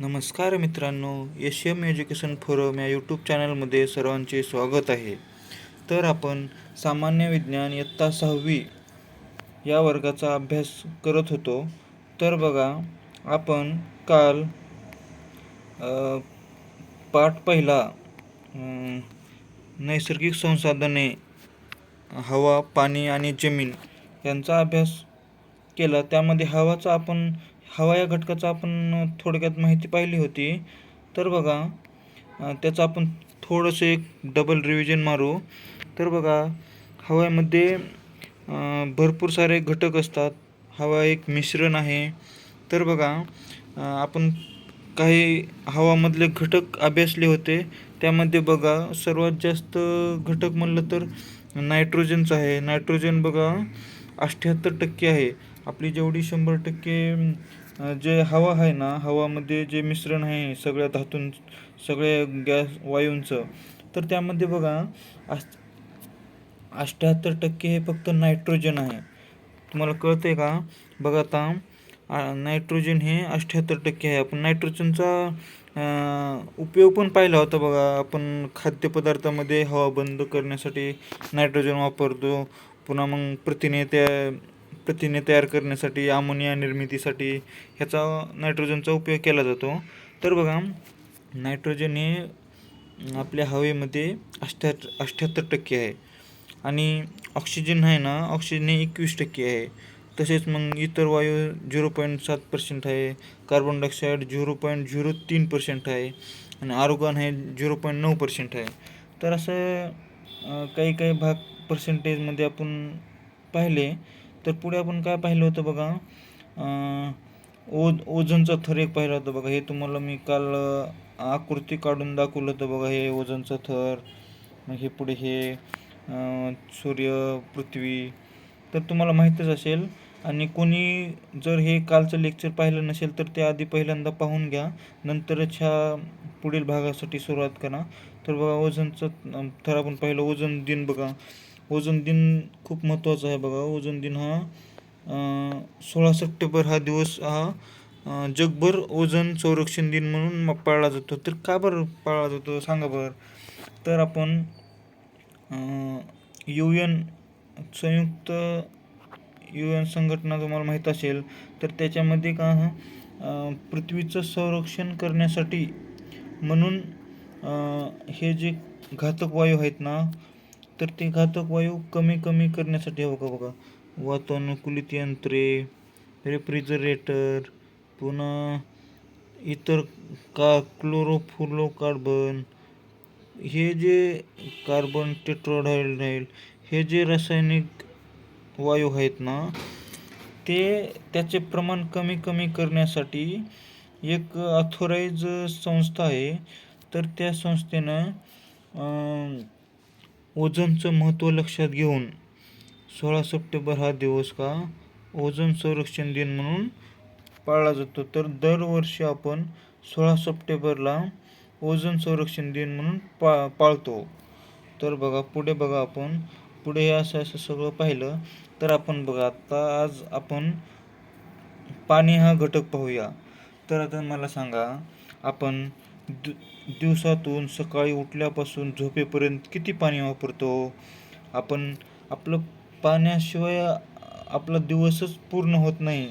नमस्कार मित्रांनो S M education forum या यूट्यूब चॅनलमध्ये सर्वांचे स्वागत आहे. तर आपण सामान्य विज्ञान इयत्ता सहावी या वर्गाचा अभ्यास करत होतो. तर बघा आपण काल पाठ पहिला नैसर्गिक संसाधने हवा पाणी आणि जमीन यांचा अभ्यास केला. त्यामध्ये हवाचा आपण हवा या घटकाचा आपण थोडक्यात माहिती पाहिली होती. तर बघा त्याचं आपण थोडंसं एक डबल रिव्हिजन मारू. तर बघा हवामध्ये भरपूर सारे घटक असतात. हवा एक मिश्रण आहे. तर बघा आपण काही हवामधले घटक अभ्यासले होते. त्यामध्ये बघा सर्वात जास्त घटक म्हणलं तर नायट्रोजनचं आहे. नायट्रोजन बघा अठ्ठ्याहत्तर टक्के आहे. आपली जेवढी शंभर टक्के जे हवा आहे ना हवामध्ये जे मिश्रण आहे सगळ्या धातूं सगळ्या गॅस वायूंचं तर त्यामध्ये बघा अस अष्ट्याहत्तर टक्के हे फक्त नायट्रोजन आहे. तुम्हाला कळतंय का? बघा आता नायट्रोजन हे अष्ट्याहत्तर टक्के आहे. आपण नायट्रोजनचा उपयोग पण पाहिला होता बघा. आपण खाद्यपदार्थामध्ये हवा बंद करण्यासाठी नायट्रोजन वापरतो. पुन्हा मग प्रथिने त्या प्रथिने तयार करण्यासाठी अमोनिया निर्मितीसाठी ह्याचा नायट्रोजनचा उपयोग केला जातो. तर बघा नायट्रोजन हे आपल्या हवेमध्ये अष्ट्या अठ्ठ्याहत्तर टक्के आहे. आणि ऑक्सिजन आहे ना ऑक्सिजन हे एकवीस टक्के आहे. तसेच मग इतर वायू झिरो पॉईंट सात पर्सेंट आहे carbon dioxide zero point zero तीन पर्सेंट आहे आणि आरोगॉन हे झिरो पॉईंट नऊ पर्सेंट आहे. तर असं काही काही भाग पर्सेंटेजमध्ये आपण पाहिले. तर पुढे आपण काय पाहिलं होतं बघा? ओ ओझनचा थर एक पाहिला होता बघा. हे तुम्हाला मी काल आकृती काढून दाखवलं होतं बघा. हे ओझनचा थर मग हे पुढे हे सूर्य पृथ्वी. तर तुम्हाला माहीतच असेल. आणि कोणी जर हे कालचं लेक्चर पाहिलं नसेल तर ते आधी पहिल्यांदा पाहून घ्या. नंतरच ह्या पुढील भागासाठी सुरुवात करा. तर बघा ओझनचं थर आपण पाहिलं. ओझन दिन बघा. ओझोन दिन खूप महत्त्वाचा आहे बघा. ओझोन दिन हा सोळा सप्टेंबर हा दिवस हा जगभर ओझोन संरक्षण दिन म्हणून पाळला जातो. तर का बरं पाळला जातो सांगा बरं? तर आपण यू एन संयुक्त यू एन संघटना तुम्हाला माहीत असेल तर त्याच्यामध्ये का पृथ्वीचं संरक्षण करण्यासाठी म्हणून हे जे घातक वायू आहेत ना तर ते घातक वायू कमी कमी करण्यासाठी हवं का बघा? वातानुकूलित यंत्रे रेफ्रिजरेटर पुन्हा इतर का क्लोरोफ्लोरोकार्बन हे जे कार्बन टेट्राहाइड्राइड हे जे रासायनिक वायू आहेत ना ते त्याचे प्रमाण कमी कमी करण्यासाठी एक ऑथोराईज संस्था आहे. तर त्या संस्थेनं ओझोनचं महत्त्व लक्षात घेऊन सोळा सप्टेंबर हा दिवस का ओझोन संरक्षण दिन म्हणून पाळला जातो. तर दरवर्षी आपण सोळा सप्टेंबरला ओझोन संरक्षण दिन म्हणून पा पाळतो. तर बघा पुढे बघा आपण. पुढे हे असं असं सगळं पाहिलं तर आपण बघा आता आज आपण पाणी हा घटक पाहूया. तर आता मला सांगा आपण दि दिवसातून सकाळी उठल्यापासून झोपेपर्यंत किती पाणी वापरतो? आपण आपलं पाण्याशिवाय आपला दिवसच पूर्ण होत नाही.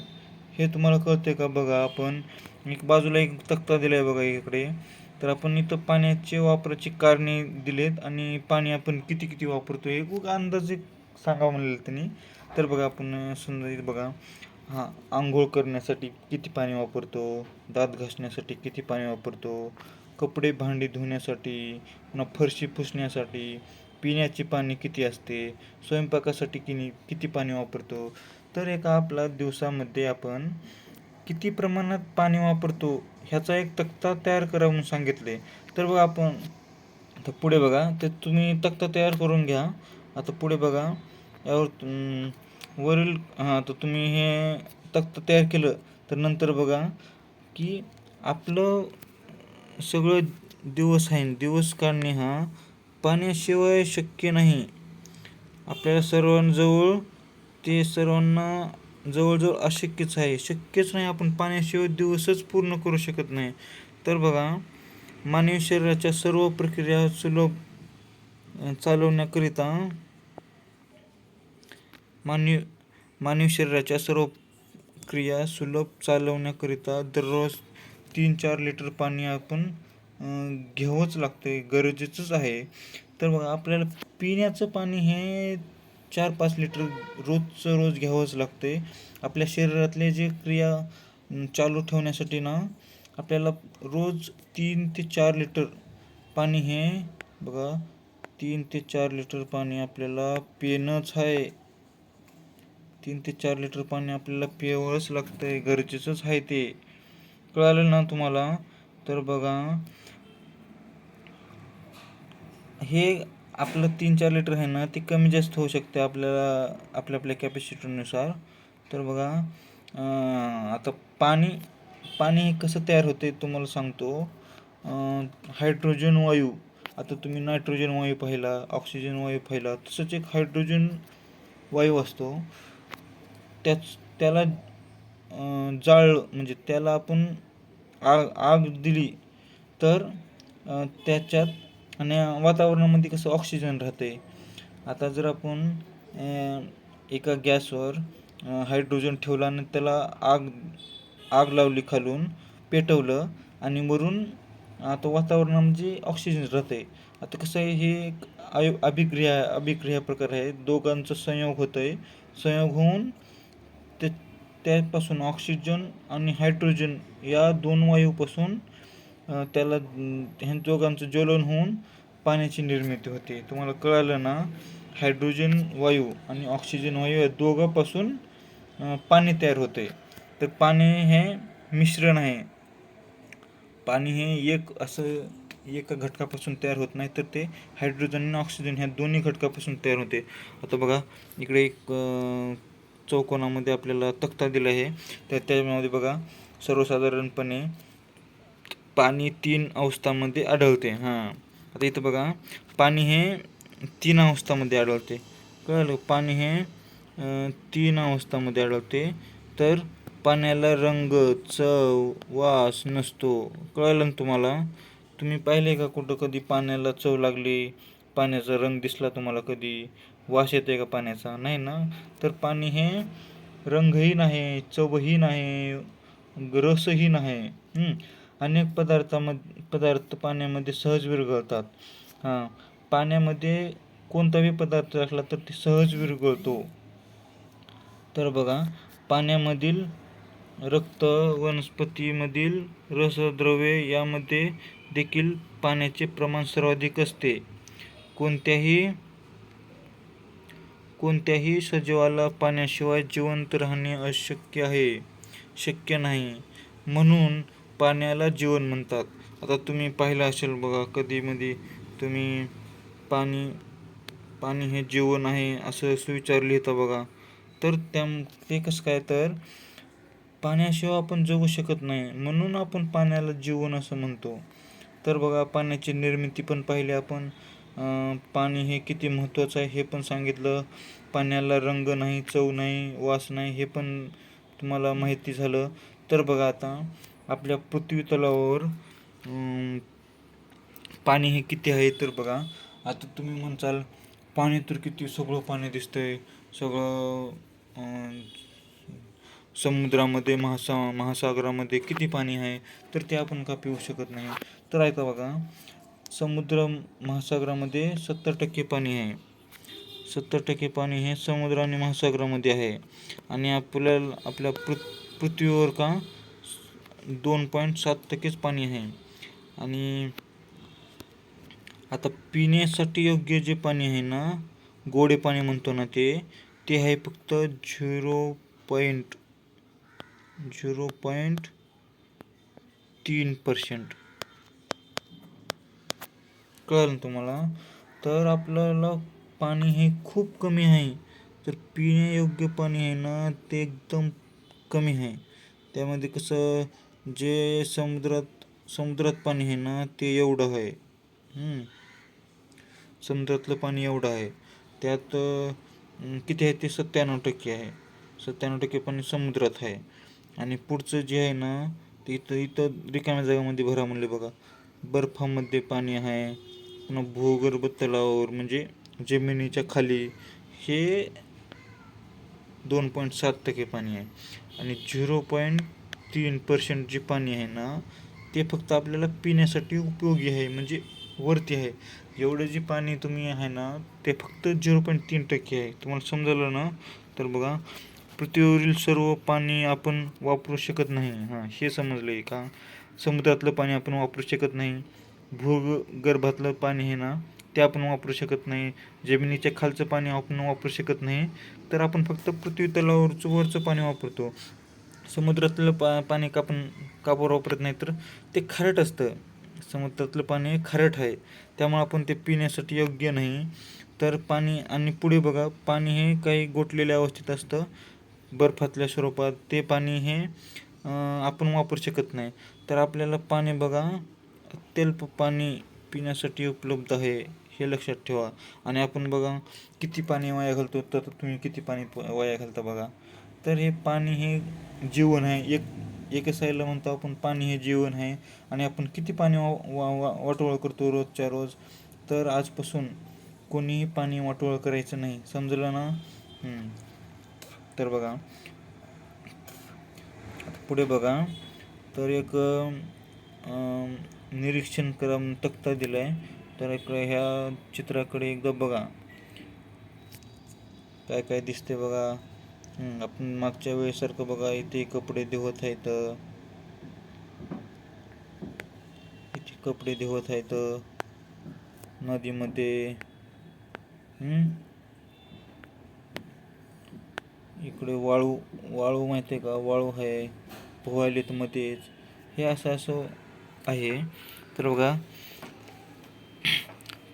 हे तुम्हाला कळते का बघा? आपण एक बाजूला एक तक्ता दिला आहे बघा इकडे तर आपण इथं पाण्याचे वापराची कारणे दिलेत आणि पाणी आपण किती किती वापरतो हे खूप अंदाजे सांगा म्हणलेलं त्यांनी. तर बघा आपण समजा बघा. हां आंघोळ करण्यासाठी किती पाणी वापरतो? दात घासण्यासाठी किती पाणी वापरतो? कपडे भांडी धुण्यासाठी पुन्हा फरशी पुसण्यासाठी पिण्याचे पाणी किती असते? स्वयंपाकासाठी किनी किती पाणी वापरतो? तर एका आपला दिवसामध्ये आपण किती प्रमाणात पाणी वापरतो ह्याचा एक तक्ता तयार करा म्हणून सांगितले. तर बघा आपण आता पुढे बघा ते तुम्ही तक्ता तयार करून घ्या. आता पुढे बघा यावर वरील हां तर तुम्ही हे तक्ता तयार केलं तर नंतर बघा की आपलं सगळं दिवस आहे. दिवस काढणे हा पाण्याशिवाय शक्य नाही. आपल्या सर्वांजवळ ते सर्वांना जवळजवळ अशक्यच आहे. शक्यच नाही आपण पाण्याशिवाय दिवसच पूर्ण करू शकत नाही. तर बघा मानवी शरीराच्या सर्व प्रक्रिया सुलभ चालवण्याकरिता मानवी मानवी शरीराच्या सर्व क्रिया सुलभ चालवण्याकरिता दररोज तीन चार लिटर पाणी आपण घ्यावंच घ्यावंच लागते गरजेचंच आहे. तर बघा आपल्याला पिण्याचं पाणी हे चार पाच लिटर रोजचं रोज घ्यावंच लागते आपल्या शरीरातले जे क्रिया चालू ठेवण्यासाठी ना आपल्याला रोज तीन ते चार लिटर पाणी हे बघा तीन ते चार लिटर पाणी आपल्याला पिणंच आहे. तीन ते चार लिटर पाणी आपल्याला प्यावंच लागतंय. गरजेचंच आहे ते. कळालं ना तुम्हाला? तर बघा. हे आपलं तीन चार लिटर आहे ना ते कमी जास्त होऊ शकते आपल्याला आपल्या आपल्या कॅपॅसिटीनुसार तर बघा आता पाणी पाणी हे कसं तयार होते तुम्हाला सांगतो. हायड्रोजन वायू. आता तुम्ही नायट्रोजन वायू पाहिला ऑक्सिजन वायू पाहिला तसंच एक हायड्रोजन वायू असतो. त्याच त्याला जाळलं म्हणजे त्याला आपण आग आग दिली तर त्याच्यात आणि वातावरणामध्ये कसं ऑक्सिजन राहते. आता जर आपण एका गॅसवर हायड्रोजन ठेवला आणि त्याला आग आग लावली खालून पेटवलं आणि वरून आता वातावरणामध्ये ऑक्सिजन राहते. आता कसं आहे हे एक आयु अभिक्रिया अभिक्रिया प्रकार आहे. दोघांचं संयोग होतं आहे संयोग होऊन ते त्यापासून ऑक्सिजन आणि हायड्रोजन या दोन वायूपासून त्याला ह्या दोघांचं ज्वलन होऊन पाण्याची निर्मिती होते. तुम्हाला कळालं ना? हायड्रोजन वायू आणि ऑक्सिजन वायू या दोघांपासून पाणी तयार होते. तर पाणी हे मिश्रण आहे. पाणी हे एक असं एका घटकापासून तयार होत नाही तर ते हायड्रोजन आणि ऑक्सिजन ह्या दोन्ही घटकापासून तयार होते. आता बघा इकडे एक चौकोनामध्ये आपल्याला तक्ता दिला आहे. तर त्याच्यामध्ये बघा सर्वसाधारणपणे पाणी तीन अवस्थांमध्ये आढळते. हां. आता इथं बघा पाणी हे तीन अवस्थामध्ये आढळते. कळलं? पाणी हे तीन अवस्थामध्ये आढळते. तर पाण्याला रंग चव वास नसतो. कळलं तुम्हाला? तुम्ही पाहिले का कुठं कधी पाण्याला चव लागली? पाण्याचा रंग दिसला तुम्हाला कधी? वास आहे का पाण्याचा? नाही ना? तर पाणी हे रंगही नाही चवही नाही रसही नाही अनेक पदार्थामध्ये पदार्थ पाण्यामध्ये सहज विरघळतात. हां. पाण्यामध्ये कोणताही पदार्थ असला तर ते सहज विरघळतो. तर बघा पाण्यामधील रक्त वनस्पतीमधील रसद्रव्ये यामध्ये देखील पाण्याचे प्रमाण सर्वाधिक असते. कोणत्याही कोणत्याही सजीवाला पाण्याशिवाय जिवंत राहणे अशक्य आहे. शक्य नाही. म्हणून पाण्याला जीवन म्हणतात. आता तुम्ही पाहिलं असेल बघा कधीमध्ये तुम्ही पाणी पाणी हे जीवन आहे असं सुविचार लिहिता बघा. तर त्या ते कसं काय तर पाण्याशिवाय आपण जगू शकत नाही. म्हणून आपण पाण्याला जीवन असं म्हणतो. तर बघा पाण्याची निर्मिती पण पाहिली आपण. पाणी हे किती महत्त्वाचं आहे हे पण सांगितलं. पाण्याला रंग नाही चव नाही वास नाही हे पण तुम्हाला माहिती झालं. तर बघा आता आपल्या पृथ्वी तलावावर पाणी हे किती आहे तर बघा. आता तुम्ही म्हणसाल पाणी तर किती सगळं पाणी दिसतंय. सगळं समुद्रामध्ये महासा महासागरामध्ये किती पाणी आहे तर ते आपण का पिऊ शकत नाही? तर ऐका बघा समुद्र महासागरामध्ये सत्तर टक्के पाणी आहे. सत्तर टक्के पाणी हे समुद्र आणि महासागरामध्ये आहे. आणि आपल्याला आपल्या पृ पृथ्वीवर का दोन पॉईंट सात टक्केच पाणी आहे. आणि आता पिण्यासाठी योग्य जे पाणी आहे ना गोडे पाणी म्हणतो ना ते ते आहे फक्त झिरो पॉईंट झिरो पॉईंट तीन पर्सेंट. कळलं तुम्हाला? तर आपल्याला पाणी हे खूप कमी आहे. तर पिण्यायोग्य पाणी आहे ना ते एकदम कमी आहे. त्यामध्ये कसं जे समुद्रात समुद्रात पाणी आहे ना ते एवढं आहे. समुद्रातलं पाणी एवढं आहे. त्यात किती आहे ते सत्त्याण्णव टक्के आहे. सत्त्याण्णव टक्के पाणी समुद्रात आहे. आणि पुढचं जे आहे ना ते इथं इथं रिकाम्या जागामध्ये भरा म्हणले बघा. बर्फामध्ये पाणी आहे. पुन्हा भूगर्भ तलावावर म्हणजे जमिनीच्या खाली हे दोन पॉईंट सात टक्के पाणी आहे. आणि झिरो पॉईंट तीन पर्सेंट जे पाणी आहे ना ते फक्त आपल्याला पिण्यासाठी उपयोगी आहे म्हणजे वरती आहे. एवढं जे पाणी तुम्ही आहे ना ते फक्त झिरो पॉईंट तीन टक्के आहे. तुम्हाला समजलं ना? तर बघा पृथ्वीवरील सर्व पाणी आपण वापरू शकत नाही. हां हे समजलं आहे का? समुद्रातलं पाणी आपण वापरू शकत नाही. भूगर्भातलं पाणी आहे ना ते आपण वापरू शकत नाही. जमिनीच्या खालचं पाणी आपण वापरू शकत नाही. तर आपण फक्त पृथ्वी तलावरचं वरचं पाणी वापरतो. समुद्रातलं पा पाणी का आपण वापरत नाही तर ते खारट असतं. समुद्रातलं पाणी खारट आहे. त्यामुळे आपण ते पिण्यासाठी योग्य नाही. तर पाणी आणि पुढे बघा पाणी हे काही गोठलेल्या अवस्थेत असतं. बर्फातल्या स्वरूपात ते पाणी हे आपण वापरू शकत नाही. तर आपल्याला पाणी बघा तेलप पाणी पिण्यासाठी उपलब्ध आहे हे लक्षात ठेवा. आणि आपण बघा किती पाणी वाया घालतो तर तुम्ही किती पाणी वाया घालता बघा. तर हे पाणी हे जीवन आहे. एक एक साईडला म्हणतो आपण पाणी हे जीवन आहे. आणि आपण किती पाणी वा वा वा वाटोळ करतो रोजच्या रोज तर आजपासून कोणीही पाणी वाटोळ करायचं नाही. समजलं ना? तर बघा. पुढे बघा. तर एक निरीक्षण क्रम तक्ता दिला आहे तर इकडे ह्या चित्राकडे एकदा बघा. काय काय दिसते बघा. आपण मागच्या वेळेसारखं बघा इथे कपडे धुवत आहेत. इथे कपडे धुवत आहेत. नदीमध्ये. इकडे वाळू वाळू माहिती आहे का? वाळू आहे. पोहायलेत मध्येच हे असं असं आहे. तर बघा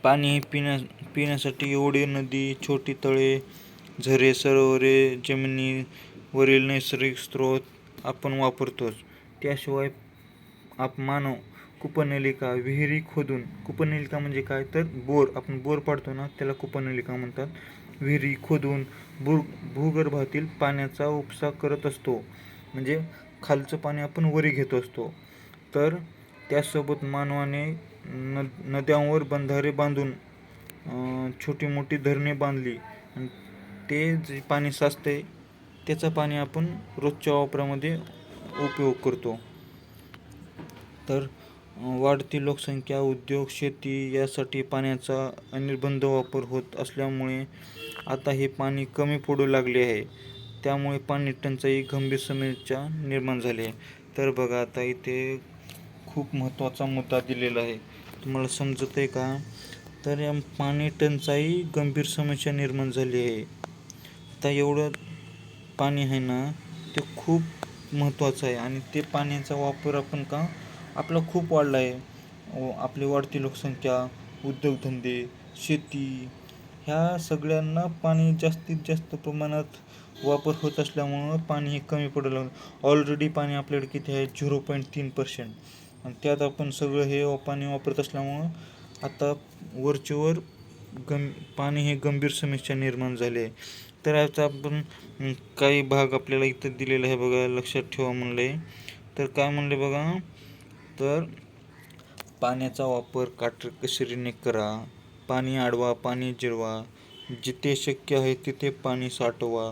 पाणी पिण्या पिण्यासाठी एवढे नदी छोटी तळे झरे सरोवरे जमिनीवरील नैसर्गिक स्रोत आपण वापरतोच. त्याशिवाय आप मानव कुपनलिका विहिरी खोदून कुपनलिका म्हणजे काय? तर बोर. आपण बोर पाडतो ना त्याला कुपनलिका म्हणतात. विहिरी खोदून भू भूगर्भातील पाण्याचा उपसा करत असतो. म्हणजे खालचं पाणी आपण वरी घेत असतो. तर त्यासोबत मानवाने न नद्यांवर बंधारे बांधून छोटी मोठी धरणे बांधली. आणि ते जे पाणी साचते त्याचं पाणी आपण रोजच्या वापरामध्ये उपयोग करतो. तर वाढती लोकसंख्या उद्योग शेती यासाठी पाण्याचा अनिर्बंध वापर होत असल्यामुळे आता हे पाणी कमी पडू लागले आहे. त्यामुळे पाणी टंचाई गंभीर समस्या निर्माण झाली आहे. तर बघा आता इथे खूप महत्त्वाचा मुद्दा दिलेला आहे. तुम्हाला समजत आहे का? तर या पाणी टंचाई गंभीर समस्या निर्माण झाली आहे. आता एवढं पाणी आहे ना ते खूप महत्त्वाचं आहे आणि ते पाण्याचा वापर आपण का आपला खूप वाढला आहे. आपली वाढती लोकसंख्या उद्योगधंदे शेती ह्या सगळ्यांना पाणी जास्तीत जास्त प्रमाणात वापर होत असल्यामुळं पाणी हे कमी पडू लागलं. ऑलरेडी पाणी आपल्याकडे किती आहे? झिरो पॉईंट तीन पर्सेंट आणि त्यात आपण सगळं हे पाणी वापरत असल्यामुळं आता वरचेवर गं पाणी हे गंभीर समस्या निर्माण झाली आहे. तर आता आपण काही भाग आपल्याला इथं दिलेला आहे बघा लक्षात ठेवा म्हणलं. आहे तर काय म्हणले बघा तर पाण्याचा वापर काटकसरीने करा. पाणी आडवा पाणी जिरवा. जिथे शक्य आहे तिथे पाणी साठवा.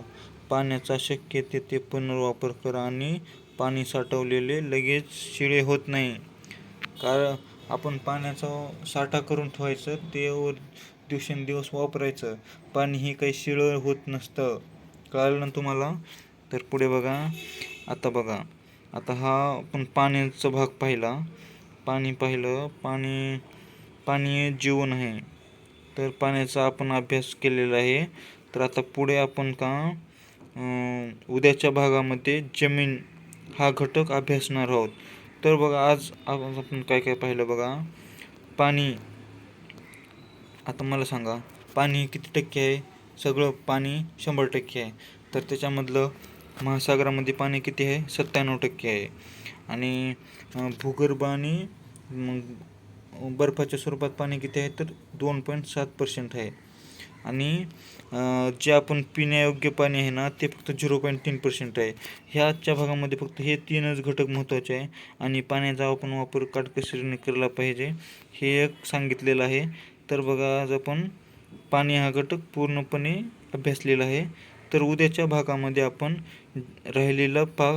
पाण्याचा शक्य तिथे पुनर्वापर करा आणि पाणी साठवलेले लगेच शिळे होत नाही. कारण आपण पाण्याचा साठा करून ठेवायचं ते दिवसेंदिवस वापरायचं. पाणी हे काही शिळं होत नसतं. कळलं ना तुम्हाला? तर पुढे बघा. आता बघा. आता हा आपण पाण्याचा भाग पाहिला. पाणी पाहिलं. पाणी पाणी जीवन आहे. तर पाण्याचा आपण अभ्यास केलेला आहे. तर आता पुढे आपण का उद्याच्या भागामध्ये जमीन हा घटक अभ्यासणार आहोत. तर बघा आज आपण काय काय पाहिलं बघा? पाणी. आता मला सांगा पाणी किती टक्के आहे? सगळं पाणी शंभर टक्के आहे. तर त्याच्यामधलं महासागरामध्ये पाणी किती आहे? सत्त्याण्णव टक्के आहे. आणि भूगर्भ आणि मग बर्फाच्या स्वरूपात पाणी किती आहे? तर दोन पॉईंट सात पर्सेंट आहे. आणि जे आपण पिण्यायोग्य पाणी आहे ना ते फक्त झिरो पॉईंट तीन पर्सेंट आहे. ह्या आजच्या भागामध्ये फक्त हे तीनच घटक महत्त्वाचे आहे आणि पाण्याचा आपण वापर काटकसरीने केला पाहिजे हे एक सांगितलेलं आहे. तर बघा आज आपण पाणी हा घटक पूर्णपणे अभ्यासलेला आहे. तर उद्याच्या भागामध्ये आपण राहिलेला पा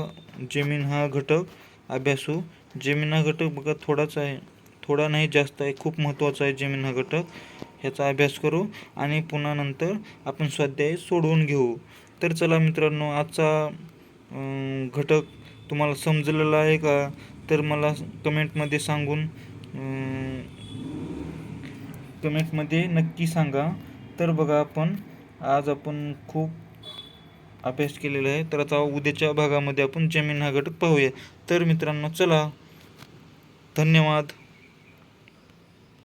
जमीन हा घटक अभ्यासू. जमीन हा घटक बघा थोडाच आहे थोडा नाही जास्त आहे खूप महत्त्वाचा आहे जमीन हा घटक. ह्याचा अभ्यास करू आणि पुन्हा नंतर आपण स्वाध्याय सोडवून घेऊ. तर चला मित्रांनो आजचा घटक तुम्हाला समजलेला आहे का? तर मला कमेंटमध्ये सांगून कमेंटमध्ये नक्की सांगा. तर बघा आपण आज आपण खूप अभ्यास केलेला आहे. तर आता उद्याच्या भागामध्ये आपण जमीन हा घटक पाहूया. तर मित्रांनो चला. धन्यवाद.